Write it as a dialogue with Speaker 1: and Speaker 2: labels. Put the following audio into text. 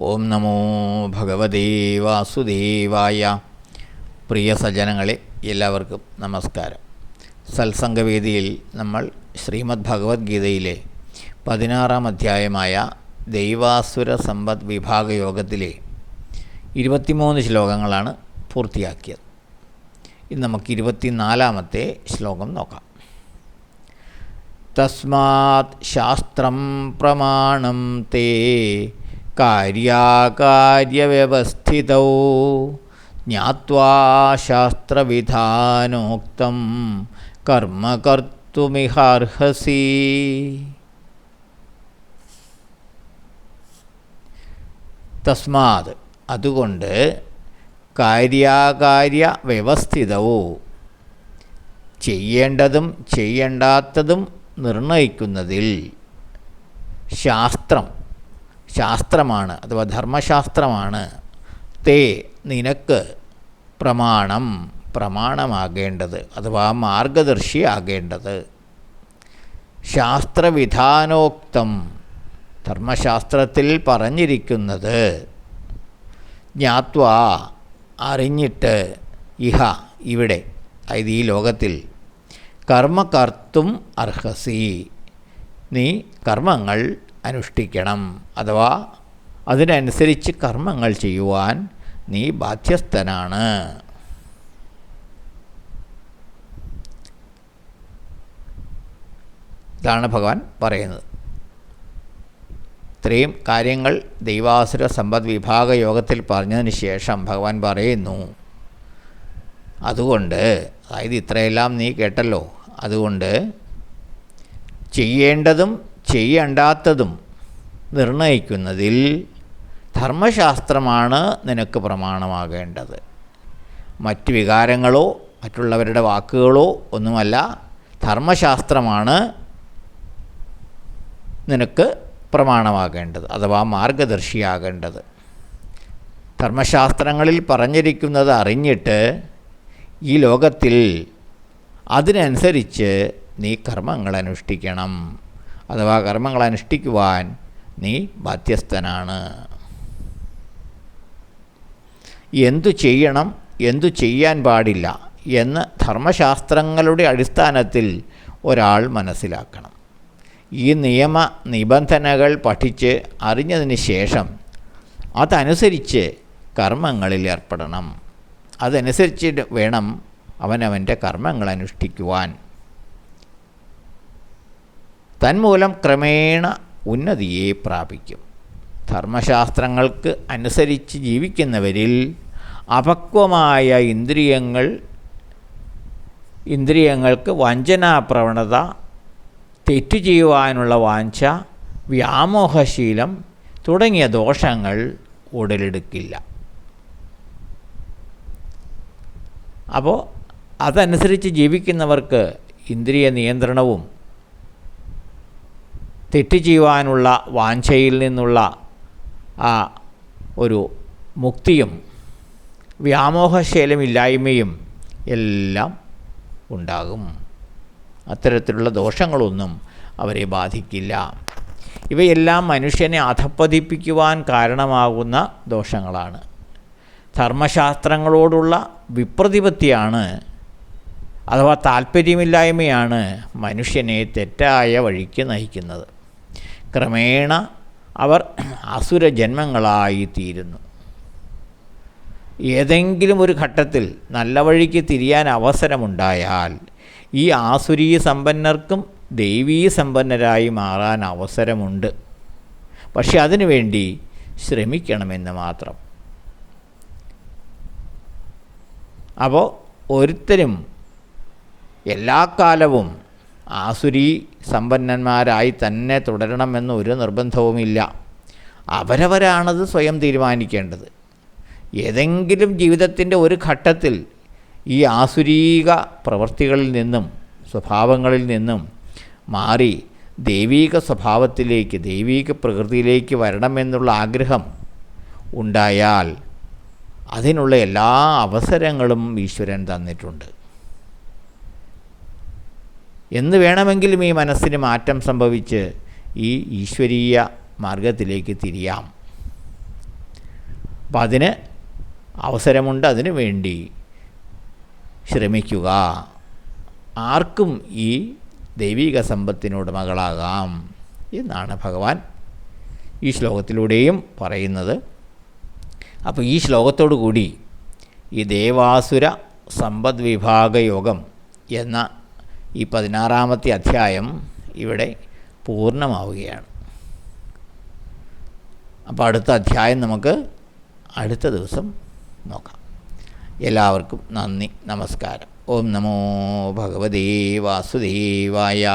Speaker 1: ഓം നമോ ഭഗവതേ വാസുദേവായ. പ്രിയ സജ്ജനങ്ങളെ എല്ലാവർക്കും നമസ്കാരം. സത്സംഗവേദിയിൽ നമ്മൾ ശ്രീമദ് ഭഗവത്ഗീതയിലെ പതിനാറാം അധ്യായമായ ദൈവാസുര സമ്പദ് വിഭാഗ യോഗത്തിലെ ഇരുപത്തിമൂന്ന് ശ്ലോകങ്ങളാണ് പൂർത്തിയാക്കിയത്. ഇന്ന് നമുക്ക് ഇരുപത്തിനാലാമത്തെ ശ്ലോകം നോക്കാം. തസ്മാത് ശാസ്ത്രം പ്രമാണം തേ കാര്യാകാര്യവ്യവസ്ഥിതൗ ജ്ഞാത്വാ ശാസ്ത്രവിധാനോക്തം കർമ്മ കർത്തുമിഹാർഹസി. തസ്മാത് അതുകൊണ്ട് കാര്യാകാര്യ വ്യവസ്ഥിതവും ചെയ്യേണ്ടതും ചെയ്യേണ്ടാത്തതും നിർണയിക്കുന്നതിൽ ശാസ്ത്രം ശാസ്ത്രമാണ് അഥവാ ധർമ്മശാസ്ത്രമാണ്. തേ നിനക്ക് പ്രമാണം പ്രമാണമാകേണ്ടത് അഥവാ മാർഗദർശിയാകേണ്ടത്. ശാസ്ത്രവിധാനോക്തം ധർമ്മശാസ്ത്രത്തിൽ പറഞ്ഞിരിക്കുന്നത് ജ്ഞാത്വ അറിഞ്ഞിട്ട് ഇഹ ഇവിടെ അതായത് ഈ ലോകത്തിൽ കർമ്മകർത്തും അർഹസി. നീ കർമ്മങ്ങൾ അനുഷ്ഠിക്കണം അഥവാ അതിനനുസരിച്ച് കർമ്മങ്ങൾ ചെയ്യുവാൻ നീ ബാധ്യസ്ഥനാണ്. ഇതാണ് ഭഗവാൻ പറയുന്നത്. ഇത്രയും കാര്യങ്ങൾ ദൈവാസുര സമ്പദ് വിഭാഗ യോഗത്തിൽ പറഞ്ഞതിന് ശേഷം ഭഗവാൻ പറയുന്നു. അതുകൊണ്ട് അതായത് ഇത്രയെല്ലാം നീ കേട്ടല്ലോ. അതുകൊണ്ട് ചെയ്യേണ്ടതും ചെയ്യേണ്ടാത്തതും നിർണയിക്കുന്നതിൽ ധർമ്മശാസ്ത്രമാണ് നിനക്ക് പ്രമാണമാകേണ്ടത്. മറ്റ് വികാരങ്ങളോ മറ്റുള്ളവരുടെ വാക്കുകളോ ഒന്നുമല്ല ധർമ്മശാസ്ത്രമാണ് നിനക്ക് പ്രമാണമാകേണ്ടത് അഥവാ മാർഗദർശിയാകേണ്ടത്. ധർമ്മശാസ്ത്രങ്ങളിൽ പറഞ്ഞിരിക്കുന്നത് അറിഞ്ഞിട്ട് ഈ ലോകത്തിൽ അതിനനുസരിച്ച് നീ കർമ്മങ്ങൾ അനുഷ്ഠിക്കണം. അഥവാ കർമ്മങ്ങൾ അനുഷ്ഠിക്കുവാൻ നീ ബാധ്യസ്ഥനാണ്. എന്തു ചെയ്യണം എന്തു ചെയ്യാൻ പാടില്ല എന്ന് ധർമ്മശാസ്ത്രങ്ങളുടെ അടിസ്ഥാനത്തിൽ ഒരാൾ മനസ്സിലാക്കണം. ഈ നിയമ നിബന്ധനകൾ പഠിച്ച് അറിഞ്ഞതിന് ശേഷം അതനുസരിച്ച് കർമ്മങ്ങളിൽ ഏർപ്പെടണം. അതനുസരിച്ച് വേണം അവനവന്റെ കർമ്മങ്ങൾ അനുഷ്ഠിക്കുവാൻ. തന്മൂലം ക്രമേണ ഉന്നതിയെ പ്രാപിക്കും. ധർമ്മശാസ്ത്രങ്ങൾക്ക് അനുസരിച്ച് ജീവിക്കുന്നവരിൽ അപക്വമായ ഇന്ദ്രിയങ്ങൾ ഇന്ദ്രിയങ്ങൾക്ക് വഞ്ചനാപ്രവണത തെറ്റു ചെയ്യുവാനുള്ള വാഞ്ച വ്യാമോഹശീലം തുടങ്ങിയ ദോഷങ്ങൾ ഉടലെടുക്കില്ല. അപ്പോൾ അതനുസരിച്ച് ജീവിക്കുന്നവർക്ക് ഇന്ദ്രിയ നിയന്ത്രണവും തെറ്റ് ചെയ്യുവാനുള്ള വാഞ്ചയിൽ നിന്നുള്ള ഒരു മുക്തിയും വ്യാമോഹശീലമില്ലായ്മയും എല്ലാം ഉണ്ടാകും. അത്തരത്തിലുള്ള ദോഷങ്ങളൊന്നും അവരെ ബാധിക്കില്ല. ഇവയെല്ലാം മനുഷ്യനെ അധപ്പതിപ്പിക്കുവാൻ കാരണമാകുന്ന ദോഷങ്ങളാണ്. ധർമ്മശാസ്ത്രങ്ങളോടുള്ള വിപ്രതിപത്തിയാണ് അഥവാ താല്പര്യമില്ലായ്മയാണ് മനുഷ്യനെ തെറ്റായ വഴിക്ക് നയിക്കുന്നത്. ക്രമേണ അവർ അസുര ജന്മങ്ങളായി തീരുന്നു ഏതെങ്കിലും ഒരു ഘട്ടത്തിൽ നല്ല വഴിക്ക് തിരിയാൻ അവസരമുണ്ടായാൽ ഈ ആസുരീ സമ്പന്നർക്കും ദൈവീ സമ്പന്നരായി മാറാൻ അവസരമുണ്ട്. പക്ഷെ അതിനുവേണ്ടി ശ്രമിക്കണമെന്ന് മാത്രം. അപ്പോൾ ഒരുത്തരും എല്ലാ കാലവും ആസുരി സമ്പന്നന്മാരായി തന്നെ തുടരണമെന്ന് ഒരു നിർബന്ധവുമില്ല. അവരവരാണത് സ്വയം തീരുമാനിക്കേണ്ടത്. ഏതെങ്കിലും ജീവിതത്തിന്റെ ഒരു ഘട്ടത്തിൽ ഈ ആസുരീക പ്രവൃത്തികളിൽ നിന്നും സ്വഭാവങ്ങളിൽ നിന്നും മാറി ദൈവീക സ്വഭാവത്തിലേക്ക് ദൈവീക പ്രകൃതിയിലേക്ക് വരണമെന്നുള്ള ആഗ്രഹം ഉണ്ടായാൽ അതിനുള്ള എല്ലാ അവസരങ്ങളും ഈശ്വരൻ തന്നിട്ടുണ്ട്. എന്ന് വേണമെങ്കിലും ഈ മനസ്സിന് മാറ്റം സംഭവിച്ച് ഈ ഈശ്വരീയ മാർഗത്തിലേക്ക് തിരിയാം. അപ്പം അതിന് അവസരമുണ്ട് അതിനു വേണ്ടി ശ്രമിക്കുക. ആർക്കും ഈ ദൈവിക സമ്പത്തിനുടമകളാകാം എന്നാണ് ഭഗവാൻ ഈ ശ്ലോകത്തിലൂടെയും പറയുന്നത്. അപ്പോൾ ഈ ശ്ലോകത്തോടു കൂടി ഈ ദേവാസുര സമ്പദ് വിഭാഗ യോഗം എന്ന ഈ പതിനാറാമത്തെ അധ്യായം ഇവിടെ പൂർണമാവുകയാണ്. അപ്പോൾ അടുത്ത അധ്യായം നമുക്ക് അടുത്ത ദിവസം നോക്കാം. എല്ലാവർക്കും നന്ദി നമസ്കാരം. ഓം നമോ ഭഗവതേ വാസുദേവായ.